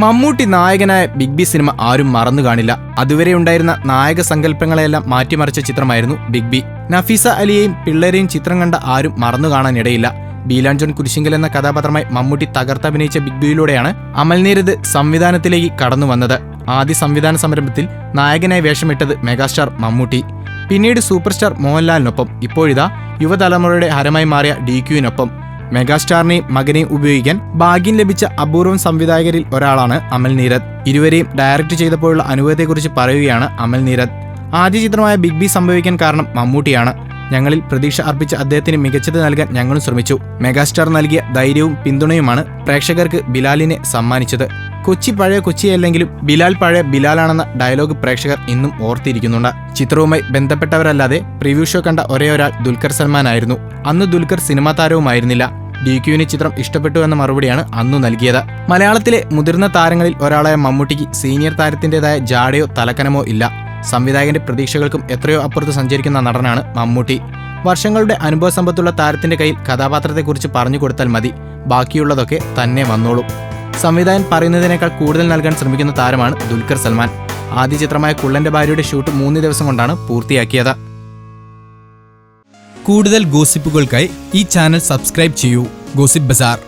മമ്മൂട്ടി നായകനായ big B cinema ആരും മറന്നു കാണില്ല. അതുവരെ ഉണ്ടായിരുന്ന നായക സങ്കല്പങ്ങളെല്ലാം മാറ്റിമറിച്ച ചിത്രമായിരുന്നു ബിഗ് ബി. നഫീസ അലിയെയും പിള്ളേരെയും ചിത്രം കണ്ട ആരും മറന്നു കാണാനിടയില്ല. ബീലാൻ ജോൺ കുരിശിങ്കൽ എന്ന കഥാപാത്രമായി മമ്മൂട്ടി തകർത്തഭിനയിച്ച ബിഗ് ബിയിലൂടെയാണ് അമൽനീരത് സംവിധാനത്തിലേക്ക് കടന്നു വന്നത്. ആദ്യ സംവിധാന സംരംഭത്തിൽ നായകനായി വേഷമിട്ടത് മെഗാസ്റ്റാർ മമ്മൂട്ടി. പിന്നീട് സൂപ്പർ സ്റ്റാർ മോഹൻലാലിനൊപ്പം. ഇപ്പോഴിതാ യുവതലമുറയുടെ ഹരമായി മാറിയ ഡി ക്യുവിനൊപ്പം. മെഗാസ്റ്റാറിനെയും മകനെയും ഉപയോഗിക്കാൻ ഭാഗ്യം ലഭിച്ച അപൂർവം സംവിധായകരിൽ ഒരാളാണ് അമൽ നീരദ് ഇരുവരെയും ഡയറക്റ്റ് ചെയ്തപ്പോഴുള്ള അനുഭവത്തെക്കുറിച്ച് പറയുകയാണ് അമൽ നീരദ് ആദ്യ ചിത്രമായ ബിഗ് ബി സംഭവിക്കാൻ കാരണം മമ്മൂട്ടിയാണ്. ഞങ്ങളിൽ പ്രതീക്ഷ അർപ്പിച്ച അദ്ദേഹത്തിന് മികച്ചത് നൽകാൻ ഞങ്ങളും ശ്രമിച്ചു. മെഗാസ്റ്റാർ നൽകിയ ധൈര്യവും പിന്തുണയുമാണ് പ്രേക്ഷകർക്ക് ബിലാലിനെ സമ്മാനിച്ചത്. കൊച്ചി പഴയ കൊച്ചിയല്ലെങ്കിലും ബിലാൽ പഴയ ബിലാലാണെന്ന ഡയലോഗ് പ്രേക്ഷകർ ഇന്നും ഓർത്തിരിക്കുന്നുണ്ട്. ചിത്രവുമായി ബന്ധപ്പെട്ടവരല്ലാതെ പ്രിവ്യൂ ഷോ കണ്ട ഒരേ ഒരാൾ ദുൽഖർ സൽമാൻ ആയിരുന്നു അന്ന് ദുൽഖർ സിനിമാ താരവുമായിരുന്നില്ല. ഡി ക്യുവിന് ചിത്രം ഇഷ്ടപ്പെട്ടു എന്ന മറുപടിയാണ് അന്നു നൽകിയത്. മലയാളത്തിലെ മുതിർന്ന താരങ്ങളിൽ ഒരാളായ മമ്മൂട്ടിക്ക് സീനിയർ താരത്തിന്റെതായ ജാടയോ തലക്കനമോ ഇല്ല. സംവിധായകന്റെ പ്രതീക്ഷകൾക്കും എത്രയോ അപ്പുറത്ത് സഞ്ചരിക്കുന്ന നടനാണ് മമ്മൂട്ടി. വർഷങ്ങളുടെ അനുഭവ സമ്പത്തുള്ള താരത്തിന്റെ കയ്യിൽ കഥാപാത്രത്തെക്കുറിച്ച് പറഞ്ഞു കൊടുത്താൽ മതി. ബാക്കിയുള്ളതൊക്കെ തന്നെ വന്നോളും. സംവിധായകൻ പറയുന്നതിനേക്കാൾ കൂടുതൽ നൽകാൻ ശ്രമിക്കുന്ന താരമാണ് ദുൽഖർ സൽമാൻ. ആദ്യ ചിത്രമായ കുള്ളന്റെ ഭാര്യയുടെ ഷൂട്ട് മൂന്ന് ദിവസം കൊണ്ടാണ് പൂർത്തിയാക്കിയത്. കൂടുതൽ ഗോസിപ്പുകൾക്കായി ഈ ചാനൽ സബ്സ്ക്രൈബ് ചെയ്യൂ. Gossip bazaar.